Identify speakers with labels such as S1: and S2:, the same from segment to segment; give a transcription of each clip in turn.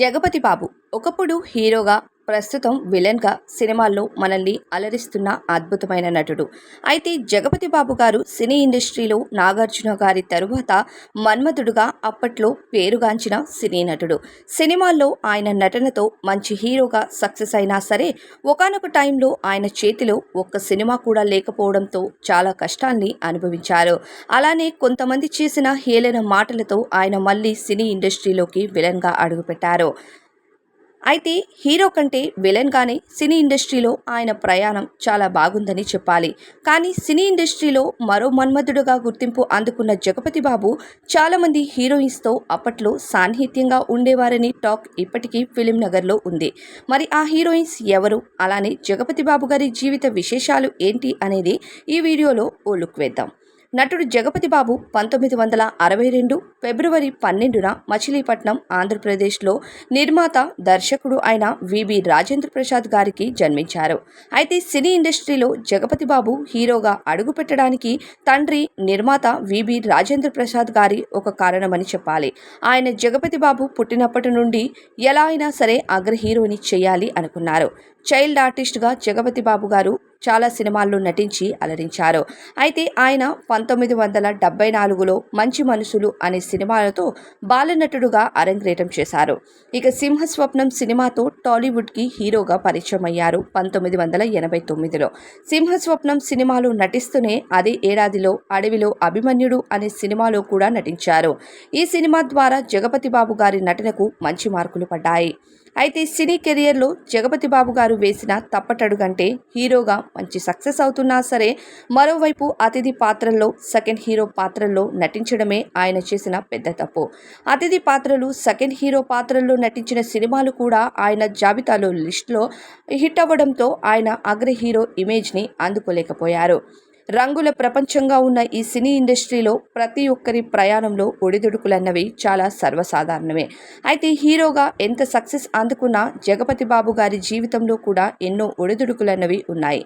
S1: జగపతి బాబు ఒకప్పుడు హీరోగా ప్రస్తుతం విలన్గా సినిమాల్లో మనల్ని అలరిస్తున్న అద్భుతమైన నటుడు. అయితే జగపతి బాబు గారు సినీ ఇండస్ట్రీలో నాగార్జున గారి తరువాత మన్మధుడుగా అప్పట్లో పేరుగాంచిన సినీ నటుడు. సినిమాల్లో ఆయన నటనతో మంచి హీరోగా సక్సెస్ అయినా సరే ఒకనొక టైంలో ఆయన చేతిలో ఒక్క సినిమా కూడా లేకపోవడంతో చాలా కష్టాన్ని అనుభవించారు. అలానే కొంతమంది చేసిన హేళన మాటలతో ఆయన మళ్ళీ సినీ ఇండస్ట్రీలోకి విలన్గా అడుగుపెట్టారు. అయితే హీరో కంటే విలన్గానే సినీ ఇండస్ట్రీలో ఆయన ప్రయాణం చాలా బాగుందని చెప్పాలి. కానీ సినీ ఇండస్ట్రీలో మరో మన్మధుడుగా గుర్తింపు అందుకున్న జగపతి బాబు చాలామంది హీరోయిన్స్తో అప్పట్లో సాన్నిహిత్యంగా ఉండేవారని టాక్ ఇప్పటికీ ఫిలిం నగర్లో ఉంది. మరి ఆ హీరోయిన్స్ ఎవరు? అలానే జగపతి బాబు గారి జీవిత విశేషాలు ఏంటి అనేది ఈ వీడియోలో ఓ లుక్ వేద్దాం. నటుడు జగపతి బాబు పంతొమ్మిది వందల అరవై రెండు ఫిబ్రవరి పన్నెండున మచిలీపట్నం ఆంధ్రప్రదేశ్లో నిర్మాత దర్శకుడు అయిన విబి రాజేంద్ర ప్రసాద్ గారికి జన్మించారు. అయితే సినీ ఇండస్ట్రీలో జగపతి బాబు హీరోగా అడుగుపెట్టడానికి తండ్రి నిర్మాత విబి రాజేంద్ర ప్రసాద్ గారి ఒక కారణమని చెప్పాలి. ఆయన జగపతి బాబు పుట్టినప్పటి నుండి ఎలా అయినా సరే అగ్ర హీరోని చేయాలి అనుకున్నారు. చైల్డ్ ఆర్టిస్ట్గా జగపతి బాబు గారు చాలా సినిమాల్లో నటించి అలరించారు. అయితే ఆయన పంతొమ్మిది వందల డెబ్బై నాలుగులో మంచి మనుషులు అనే సినిమాలతో బాలనటుడుగా అరంగ్రేటం చేశారు. ఇక సింహస్వప్నం సినిమాతో టాలీవుడ్కి హీరోగా పరిచయం అయ్యారు పంతొమ్మిది వందల ఎనభై తొమ్మిదిలో. సింహస్వప్నం సినిమాలో నటిస్తూనే అదే ఏడాదిలో అడవిలో అభిమన్యుడు అనే సినిమాలో కూడా నటించారు. ఈ సినిమా ద్వారా జగపతి బాబు గారి నటనకు మంచి మార్కులు పడ్డాయి. అయితే సినీ కెరియర్లో జగపతి బాబు గారు వేసిన తప్పటడుగంటే హీరోగా మంచి సక్సెస్ అవుతున్నా సరే మరోవైపు అతిథి పాత్రల్లో సెకండ్ హీరో పాత్రల్లో నటించడమే ఆయన చేసిన పెద్ద తప్పు. అతిథి పాత్రలు సెకండ్ హీరో పాత్రల్లో నటించిన సినిమాలు కూడా ఆయన జాబితాలో లిస్టులో హిట్ అవ్వడంతో ఆయన అగ్ర హీరో ఇమేజ్ని అందుకోలేకపోయారు. రంగుల ప్రపంచంగా ఉన్న ఈ సినీ ఇండస్ట్రీలో ప్రతి ఒక్కరి ప్రయాణంలో ఒడిదుడుకులన్నవి చాలా సర్వసాధారణమే. అయితే హీరోగా ఎంత సక్సెస్ అందుకున్నా జగపతి బాబు గారి జీవితంలో కూడా ఎన్నో ఒడిదుడుకులన్నవి ఉన్నాయి.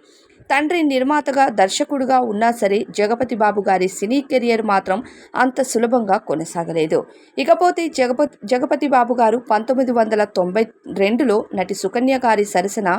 S1: తండ్రి నిర్మాతగా దర్శకుడుగా ఉన్నా సరే జగపతి బాబు గారి సినీ కెరియర్ మాత్రం అంత సులభంగా కొనసాగలేదు. ఇకపోతే జగపతి జగపతి బాబు గారు పంతొమ్మిది వందల తొంభై రెండులో నటి సుకన్య గారి సరసన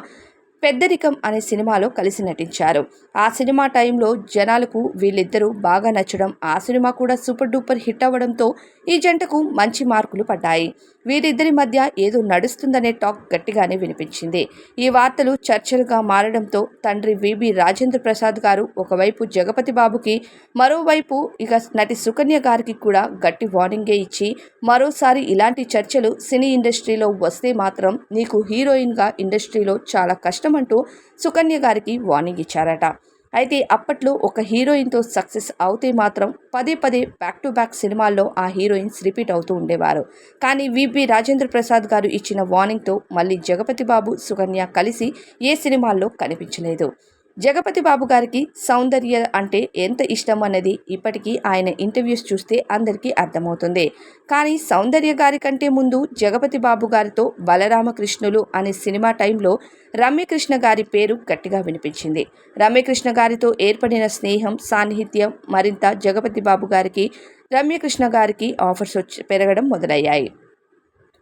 S1: పెద్దరికం అనే సినిమాలో కలిసి నటించారు. ఆ సినిమా టైంలో జనాలకు వీళ్ళిద్దరూ బాగా నచ్చడం ఆ సినిమా కూడా సూపర్ డూపర్ హిట్ అవ్వడంతో ఈ జంటకు మంచి మార్కులు పడ్డాయి. వీరిద్దరి మధ్య ఏదో నడుస్తుందనే టాక్ గట్టిగానే వినిపించింది. ఈ వార్తలు చర్చలుగా మారడంతో తండ్రి విబి రాజేంద్ర ప్రసాద్ గారు ఒకవైపు జగపతి బాబుకి మరోవైపు ఇక నటి సుకన్య గారికి కూడా గట్టి వార్నింగే ఇచ్చి మరోసారి ఇలాంటి చర్చలు సినీ ఇండస్ట్రీలో వస్తే మాత్రం నీకు హీరోయిన్గా ఇండస్ట్రీలో చాలా కష్టం అంటూ సుకన్య గారికి వార్నింగ్ ఇచ్చారట. అయితే అప్పట్లో ఒక హీరోయిన్తో సక్సెస్ అవుతే మాత్రం పదే పదే బ్యాక్ టు బ్యాక్ సినిమాల్లో ఆ హీరోయిన్స్ రిపీట్ అవుతూ ఉండేవారు. కానీ విపి రాజేంద్ర ప్రసాద్ గారు ఇచ్చిన వార్నింగ్తో మళ్ళీ జగపతి బాబు సుకన్య కలిసి ఏ సినిమాల్లో కనిపించలేదు. జగపతి బాబు గారికి సౌందర్య అంటే ఎంత ఇష్టం అన్నది ఇప్పటికీ ఆయన ఇంటర్వ్యూస్ చూస్తే అందరికీ అర్థమవుతుంది. కానీ సౌందర్య గారి కంటే ముందు జగపతి బాబు గారితో బలరామకృష్ణులు అనే సినిమా టైంలో రమ్యకృష్ణ గారి పేరు గట్టిగా వినిపించింది. రమ్యకృష్ణ గారితో ఏర్పడిన స్నేహం సాన్నిహిత్యం మరింత జగపతి బాబు గారికి రమ్యకృష్ణ గారికి ఆఫర్స్ వచ్చి పెరగడం మొదలయ్యాయి.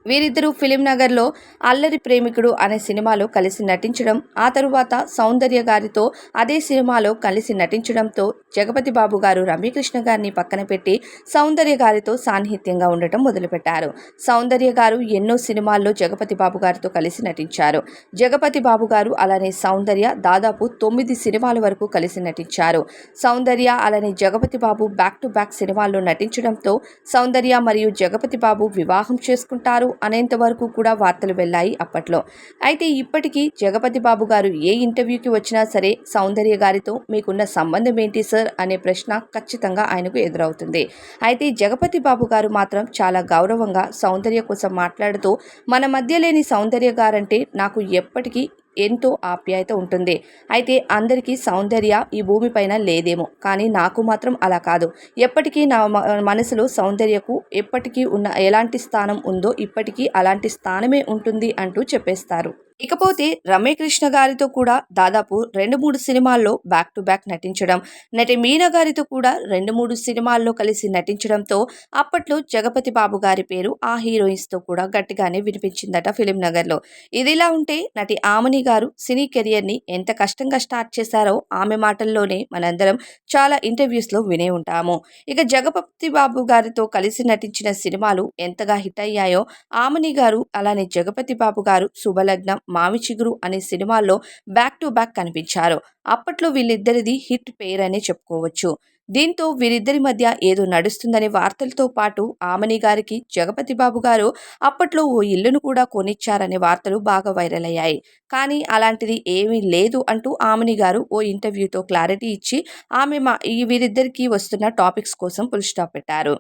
S1: వీరిద్దరూ ఫిలిం నగర్లో అల్లరి ప్రేమికుడు అనే సినిమాలో కలిసి నటించడం ఆ తరువాత సౌందర్య గారితో అదే సినిమాలో కలిసి నటించడంతో జగపతి బాబు గారు రమ్యకృష్ణ గారిని పక్కన పెట్టి సౌందర్య గారితో సాన్నిహిత్యంగా ఉండటం మొదలుపెట్టారు. సౌందర్య గారు ఎన్నో సినిమాల్లో జగపతి బాబు గారితో కలిసి నటించారు. జగపతి బాబు గారు అలానే సౌందర్య దాదాపు తొమ్మిది సినిమాల వరకు కలిసి నటించారు. సౌందర్య అలానే Jagapathi Babu back to back సినిమాల్లో నటించడంతో సౌందర్య మరియు జగపతి బాబు వివాహం చేసుకుంటారు. అనేంత వరకు కూడా వార్తలు వెళ్ళాయి అప్పట్లో. అయితే ఇప్పటికీ జగపతి బాబు గారు ఏ ఇంటర్వ్యూకి వచ్చినా సరే సౌందర్య గారితో మీకున్న సంబంధం ఏంటి సార్ అనే ప్రశ్న ఖచ్చితంగా ఆయనకు ఎదురవుతుంది. అయితే జగపతి బాబు గారు మాత్రం చాలా గౌరవంగా సౌందర్య కోసం మాట్లాడుతూ మన మధ్య లేని సౌందర్య గారంటే నాకు ఎప్పటికీ ఎంతో ఆప్యాయత ఉంటుంది. అయితే అందరికీ సౌందర్య ఈ భూమిపైన లేదేమో. కానీ నాకు మాత్రం అలా కాదు. ఎప్పటికీ నా మనసులో సౌందర్యకు ఎప్పటికీ ఉన్న ఎలాంటి స్థానం ఉందో ఇప్పటికీ అలాంటి స్థానమే ఉంటుంది అంటూ చెప్పేస్తారు. ఇకపోతే రమ్యకృష్ణ గారితో కూడా దాదాపు రెండు మూడు సినిమాల్లో బ్యాక్ టు బ్యాక్ నటించడం. నటి మీనా గారితో కూడా రెండు మూడు సినిమాల్లో కలిసి నటించడంతో అప్పట్లో జగపతి బాబు గారి పేరు ఆ హీరోయిన్స్తో కూడా గట్టిగానే వినిపించిందట ఫిలిం నగర్లో ఇదిలా ఉంటే నటి ఆమని గారు సినీ కెరియర్ని ఎంత కష్టంగా స్టార్ట్ చేశారో ఆమె మాటల్లోనే మనందరం చాలా ఇంటర్వ్యూస్లో వినే ఉంటాము. ఇక జగపతి బాబు గారితో కలిసి నటించిన సినిమాలు ఎంతగా హిట్ అయ్యాయో ఆమని గారు అలానే జగపతి బాబు గారు శుభలగ్నం మావి చిగురు అనే సినిమాల్లో బ్యాక్ టు బ్యాక్ కనిపించారు. అప్పట్లో వీళ్ళిద్దరిది హిట్ పేర్ అనే చెప్పుకోవచ్చు. దీంతో వీరిద్దరి మధ్య ఏదో నడుస్తుందనే వార్తలతో పాటు ఆమని గారికి జగపతి బాబు గారు అప్పట్లో ఓ ఇల్లును కూడా కొనిచ్చారనే వార్తలు బాగా వైరల్ అయ్యాయి. కానీ అలాంటిది ఏమీ లేదు అంటూ ఆమని గారు ఓ ఇంటర్వ్యూతో క్లారిటీ ఇచ్చి ఆమె మా ఈ వీరిద్దరికీ వస్తున్న టాపిక్స్ కోసం ఫుల్ స్టాప్ పెట్టారు.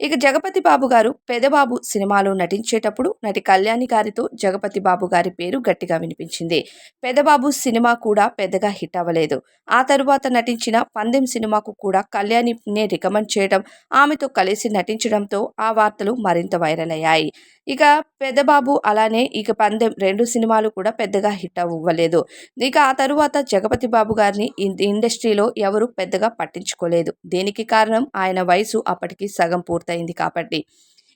S1: ఇక జగపతి బాబు గారు పెదబాబు సినిమాలో నటించేటప్పుడు నటి కళ్యాణి గారితో జగపతి బాబు గారి పేరు గట్టిగా వినిపించింది. పెదబాబు సినిమా కూడా పెద్దగా హిట్ అవ్వలేదు. ఆ తరువాత నటించిన పందెం సినిమాకు కూడా కళ్యాణినే రికమెండ్ చేయడం ఆమెతో కలిసి నటించడంతో ఆ వార్తలు మరింత వైరల్ అయ్యాయి. ఇక పెద్దబాబు అలానే ఇక పందెం రెండు సినిమాలు కూడా పెద్దగా హిట్ అవ్వలేదు. ఇక ఆ తరువాత జగపతి బాబు గారిని ఇన్- ఇండస్ట్రీలో ఎవరు పెద్దగా పట్టించుకోలేదు. దీనికి కారణం? ఆయన వయసు అప్పటికి సగం పూర్తయింది కాబట్టి.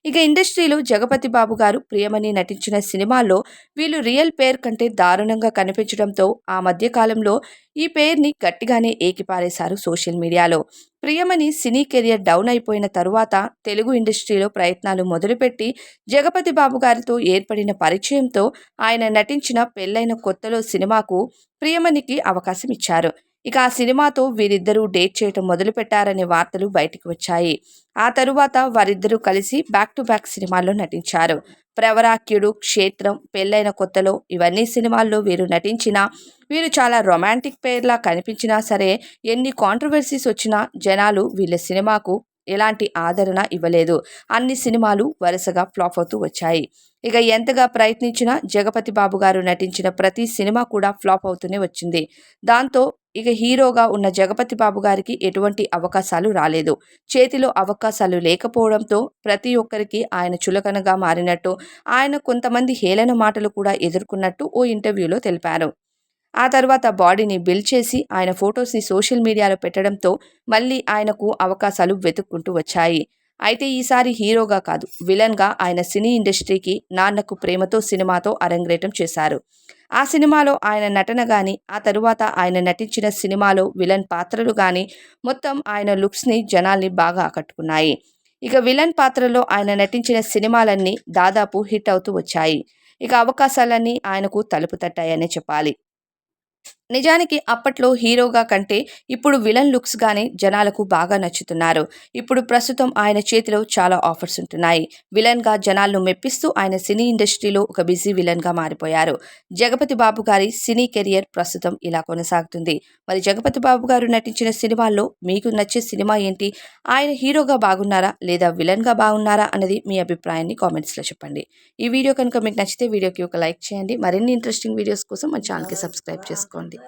S1: ఇక ఇండస్ట్రీలో జగపతి బాబు గారు ప్రియమణి నటించిన సినిమాల్లో వీళ్ళు రియల్ పేర్ కంటే దారుణంగా కనిపించడంతో ఆ మధ్య కాలంలో ఈ పేరుని గట్టిగానే ఏకిపారేశారు సోషల్ మీడియాలో. ప్రియమణి సినీ కెరియర్ డౌన్ అయిపోయిన తరువాత తెలుగు ఇండస్ట్రీలో ప్రయత్నాలు మొదలుపెట్టి జగపతి బాబు గారితో ఏర్పడిన పరిచయంతో ఆయన నటించిన పెళ్ళైన కొత్తలో సినిమాకు ప్రియమణికి అవకాశం ఇచ్చారు. ఇక ఆ సినిమాతో వీరిద్దరూ డేట్ చేయటం మొదలుపెట్టారనే వార్తలు బయటికి వచ్చాయి. ఆ తరువాత వారిద్దరూ కలిసి బ్యాక్ టు బ్యాక్ సినిమాల్లో నటించారు. ప్రవరాక్యుడు క్షేత్రం పెళ్ళైన కొత్తలో ఇవన్నీ సినిమాల్లో వీరు నటించినా వీరు చాలా రొమాంటిక్ పేర్లా కనిపించినా సరే ఎన్ని కాంట్రవర్సీస్ వచ్చినా జనాలు వీళ్ళ సినిమాకు ఎలాంటి ఆదరణ ఇవ్వలేదు. అన్ని సినిమాలు వరుసగా ఫ్లాప్ అవుతూ వచ్చాయి. ఇక ఎంతగా ప్రయత్నించినా జగపతి బాబు గారు నటించిన ప్రతి సినిమా కూడా ఫ్లాప్ అవుతూనే వచ్చింది. దాంతో ఇక హీరోగా ఉన్న జగపతి బాబు గారికి ఎటువంటి అవకాశాలు రాలేదు. చేతిలో అవకాశాలు లేకపోవడంతో ప్రతి ఒక్కరికి ఆయన చులకనగా మారినట్టు ఆయన కొంతమంది హేళన మాటలు కూడా ఎదుర్కొన్నట్టు ఓ ఇంటర్వ్యూలో తెలిపారు. ఆ తర్వాత బాడీని బిల్డ్ చేసి ఆయన ఫొటోస్ని సోషల్ మీడియాలో పెట్టడంతో మళ్ళీ ఆయనకు అవకాశాలు వెతుక్కుంటూ వచ్చాయి. అయితే ఈసారి హీరోగా కాదు విలన్గా ఆయన సినీ ఇండస్ట్రీకి నాన్నకు ప్రేమతో సినిమాతో అరంగేటం చేశారు. ఆ సినిమాలో ఆయన నటన కానీ ఆ తరువాత ఆయన నటించిన సినిమాలో విలన్ పాత్రలు కానీ మొత్తం ఆయన లుక్స్ని జనాల్ని బాగా ఆకట్టుకున్నాయి. ఇక విలన్ పాత్రలో ఆయన నటించిన సినిమాలన్నీ దాదాపు హిట్ అవుతూ వచ్చాయి. ఇక అవకాశాలన్నీ ఆయనకు తలుపు తట్టాయనే చెప్పాలి. నిజానికి అప్పట్లో హీరోగా కంటే ఇప్పుడు విలన్ లుక్స్ గానే జనాలకు బాగా నచ్చుతున్నారు. ఇప్పుడు ప్రస్తుతం ఆయన చేతిలో చాలా ఆఫర్స్ ఉంటున్నాయి. విలన్గా జనాలను మెప్పిస్తూ ఆయన సినీ ఇండస్ట్రీలో ఒక బిజీ విలన్గా మారిపోయారు. జగపతి బాబు గారి సినీ కెరియర్ ప్రస్తుతం ఇలా కొనసాగుతుంది. మరి జగపతి బాబు గారు నటించిన సినిమాల్లో మీకు నచ్చే సినిమా ఏంటి? ఆయన హీరోగా బాగున్నారా? లేదా విలన్గా బాగున్నారా? అనేది మీ అభిప్రాయాన్ని కామెంట్స్లో చెప్పండి. ఈ వీడియో కనుక మీకు నచ్చితే వీడియోకి ఒక లైక్ చేయండి. మరిన్ని ఇంట్రెస్టింగ్ వీడియోస్ కోసం మా ఛానల్కి సబ్స్క్రైబ్ చేసుకోండి.